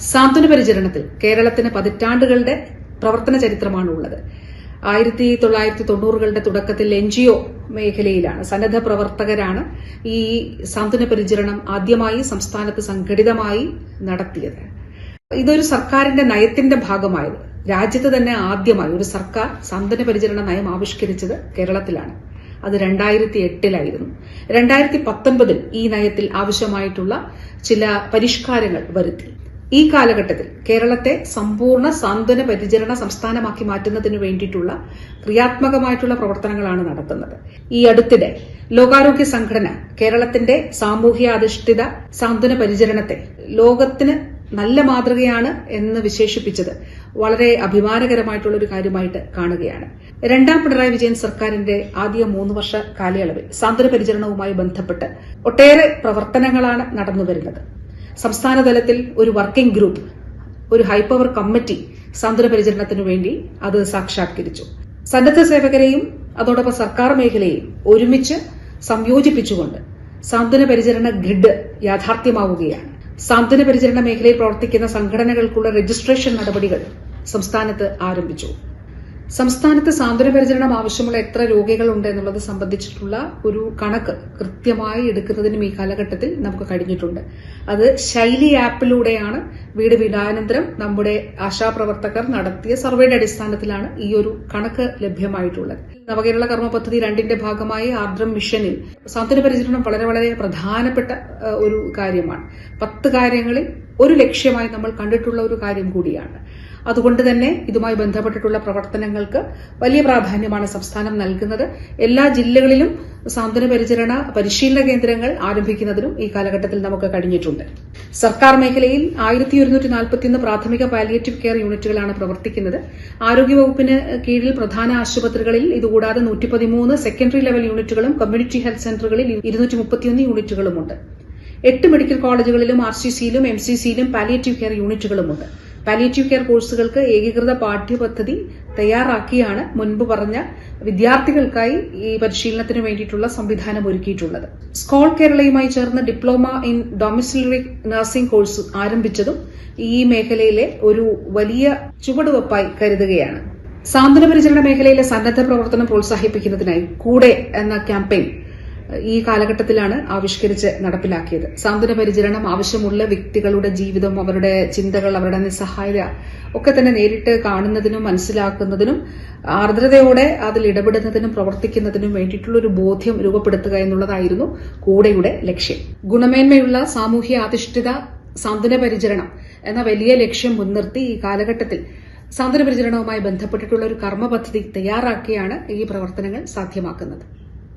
സാന്ത്വന പരിചരണത്തിൽ കേരളത്തിന് പതിറ്റാണ്ടുകളുടെ പ്രവർത്തന ചരിത്രമാണ് ഉള്ളത് ആയിരത്തി തൊള്ളായിരത്തി തൊണ്ണൂറുകളുടെ തുടക്കത്തിൽ എൻ ജി ഒ മേഖലയിലാണ് സന്നദ്ധ പ്രവർത്തകരാണ് ഈ സാന്ത്വന പരിചരണം ആദ്യമായി സംസ്ഥാനത്ത് സംഘടിതമായി നടത്തിയത്. ഇതൊരു സർക്കാരിന്റെ നയത്തിന്റെ ഭാഗമായത്. രാജ്യത്ത് തന്നെ ആദ്യമായി ഒരു സർക്കാർ സാന്ത്വന പരിചരണ നയം ആവിഷ്കരിച്ചത് കേരളത്തിലാണ്. അത് രണ്ടായിരത്തി എട്ടിലായിരുന്നു രണ്ടായിരത്തി പത്തൊൻപതിൽ ഈ നയത്തിൽ ആവശ്യമായിട്ടുള്ള ചില പരിഷ്കാരങ്ങൾ വരുത്തി. ഈ കാലഘട്ടത്തിൽ കേരളത്തെ സമ്പൂർണ സാന്ത്വന പരിചരണ സംസ്ഥാനമാക്കി മാറ്റുന്നതിന് വേണ്ടിയിട്ടുള്ള ക്രിയാത്മകമായിട്ടുള്ള പ്രവർത്തനങ്ങളാണ് നടത്തുന്നത്. ഈ അടുത്തിടെ ലോകാരോഗ്യ സംഘടന കേരളത്തിന്റെ സാമൂഹ്യാധിഷ്ഠിത സാന്ത്വന പരിചരണത്തെ ലോകത്തിന് നല്ല മാതൃകയാണ് എന്ന് വിശേഷിപ്പിച്ചത് വളരെ അഭിമാനകരമായിട്ടുള്ള ഒരു കാര്യമായിട്ട് കാണുകയാണ്. രണ്ടാം പിണറായി വിജയൻ സർക്കാരിന്റെ ആദ്യ മൂന്ന് വർഷ കാലയളവിൽ സാന്ത്വന പരിചരണവുമായി ബന്ധപ്പെട്ട് ഒട്ടേറെ പ്രവർത്തനങ്ങളാണ് നടന്നുവരുന്നത്. സംസ്ഥാന തലത്തിൽ ഒരു വർക്കിംഗ് ഗ്രൂപ്പ് ഒരു ഹൈപ്പവർ കമ്മിറ്റി സാന്ത്വന പരിചരണത്തിനു വേണ്ടി അത് സാക്ഷാത്കരിച്ചു. സന്നദ്ധ സേവകരെയും അതോടൊപ്പം സർക്കാർ മേഖലയെയും ഒരുമിച്ച് സംയോജിപ്പിച്ചുകൊണ്ട് സാന്ത്വന പരിചരണ ഗ്രിഡ് യാഥാർത്ഥ്യമാവുകയാണ്. സാന്ത്വന പരിചരണ മേഖലയിൽ പ്രവർത്തിക്കുന്ന സംഘടനകൾക്കുള്ള രജിസ്ട്രേഷൻ നടപടികൾ സംസ്ഥാനത്ത് ആരംഭിച്ചു. സംസ്ഥാനത്ത് സാന്ത്വന പരിചരണം ആവശ്യമുള്ള എത്ര രോഗികളുണ്ട് എന്നുള്ളത് സംബന്ധിച്ചിട്ടുള്ള ഒരു കണക്ക് കൃത്യമായി എടുക്കുന്നതിനും ഈ കാലഘട്ടത്തിൽ നമുക്ക് കഴിഞ്ഞിട്ടുണ്ട്. അത് ശൈലി ആപ്പിലൂടെയാണ് വീട് വിടാനന്തരം നമ്മുടെ ആശാപ്രവർത്തകർ നടത്തിയ സർവേയുടെ അടിസ്ഥാനത്തിലാണ് ഈ ഒരു കണക്ക് ലഭ്യമായിട്ടുള്ളത്. നവകേരള കർമ്മ പദ്ധതി രണ്ടിന്റെ ഭാഗമായി ആർദ്രം മിഷനിൽ സാന്ത്വന പരിചരണം വളരെ വളരെ പ്രധാനപ്പെട്ട ഒരു കാര്യമാണ്. പത്ത് കാര്യങ്ങളിൽ ഒരു ലക്ഷ്യമായി നമ്മൾ കണ്ടിട്ടുള്ള ഒരു കാര്യം കൂടിയാണ്. അതുകൊണ്ട് തന്നെ ഇതുമായി ബന്ധപ്പെട്ടിട്ടുള്ള പ്രവർത്തനങ്ങൾക്ക് വലിയ പ്രാധാന്യമാണ് സംസ്ഥാനം നൽകുന്നത്. എല്ലാ ജില്ലകളിലും സാന്ത്വന പരിചരണ പരിശീലന കേന്ദ്രങ്ങൾ ആരംഭിക്കുന്നതിനും ഈ കാലഘട്ടത്തിൽ നമുക്ക് കഴിഞ്ഞിട്ടുണ്ട്. സർക്കാർ മേഖലയിൽ ആയിരത്തി ഒരുന്നൂറ്റി നാൽപ്പത്തിയൊന്ന് പ്രാഥമിക പാലിയേറ്റീവ് കെയർ യൂണിറ്റുകളാണ് പ്രവർത്തിക്കുന്നത്. ആരോഗ്യവകുപ്പിന് കീഴിൽ പ്രധാന ആശുപത്രികളിൽ ഇതുകൂടാതെ നൂറ്റി പതിമൂന്ന് സെക്കൻഡറി ലെവൽ യൂണിറ്റുകളും കമ്മ്യൂണിറ്റി ഹെൽത്ത് സെന്ററുകളിൽ ഇരുന്നൂറ്റി മുപ്പത്തിയൊന്ന് യൂണിറ്റുകളുമുണ്ട്. എട്ട് മെഡിക്കൽ കോളേജുകളിലും ആർ സി സിയിലും എം സി സിയിലും പാലിയേറ്റീവ് കെയർ യൂണിറ്റുകളുമുണ്ട്. പാലിയേറ്റീവ് കെയർ കോഴ്സുകൾക്ക് ഏകീകൃത പാഠ്യപദ്ധതി തയ്യാറാക്കിയാണ് മുൻപ് പറഞ്ഞ വിദ്യാർത്ഥികൾക്കായി ഈ പരിശീലനത്തിന് വേണ്ടിയിട്ടുള്ള സംവിധാനം ഒരുക്കിയിട്ടുള്ളത്. സ്കോൾ കേരളയുമായി ചേർന്ന് diploma in domiciliary nursing course ആരംഭിച്ചതും ഈ മേഖലയിലെ ഒരു വലിയ ചുവടുവെപ്പായി കരുതുകയാണ്. സാന്ത്വന പരിചരണ മേഖലയിലെ സന്നദ്ധ പ്രവർത്തനം പ്രോത്സാഹിപ്പിക്കുന്നതിനായി കൂടെ എന്ന ക്യാമ്പയിൻ ഈ കാലഘട്ടത്തിലാണ് ആവിഷ്കരിച്ച് നടപ്പിലാക്കിയത്. സാന്ത്വന പരിചരണം ആവശ്യമുള്ള വ്യക്തികളുടെ ജീവിതം അവരുടെ ചിന്തകൾ അവരുടെ നിസ്സഹായത ഒക്കെ തന്നെ നേരിട്ട് കാണുന്നതിനും മനസ്സിലാക്കുന്നതിനും ആർദ്രതയോടെ അതിൽ ഇടപെടുന്നതിനും പ്രവർത്തിക്കുന്നതിനും വേണ്ടിയിട്ടുള്ള ഒരു ബോധ്യം രൂപപ്പെടുത്തുക എന്നുള്ളതായിരുന്നു കൂടെയുടെ ലക്ഷ്യം. ഗുണമേന്മയുള്ള സാമൂഹ്യ അധിഷ്ഠിത സാന്ത്വന പരിചരണം എന്ന വലിയ ലക്ഷ്യം മുൻനിർത്തി ഈ കാലഘട്ടത്തിൽ സാന്ത്വന പരിചരണവുമായി ബന്ധപ്പെട്ടിട്ടുള്ള ഒരു കർമ്മ പദ്ധതി തയ്യാറാക്കിയാണ് ഈ പ്രവർത്തനങ്ങൾ സാധ്യമാക്കുന്നത്.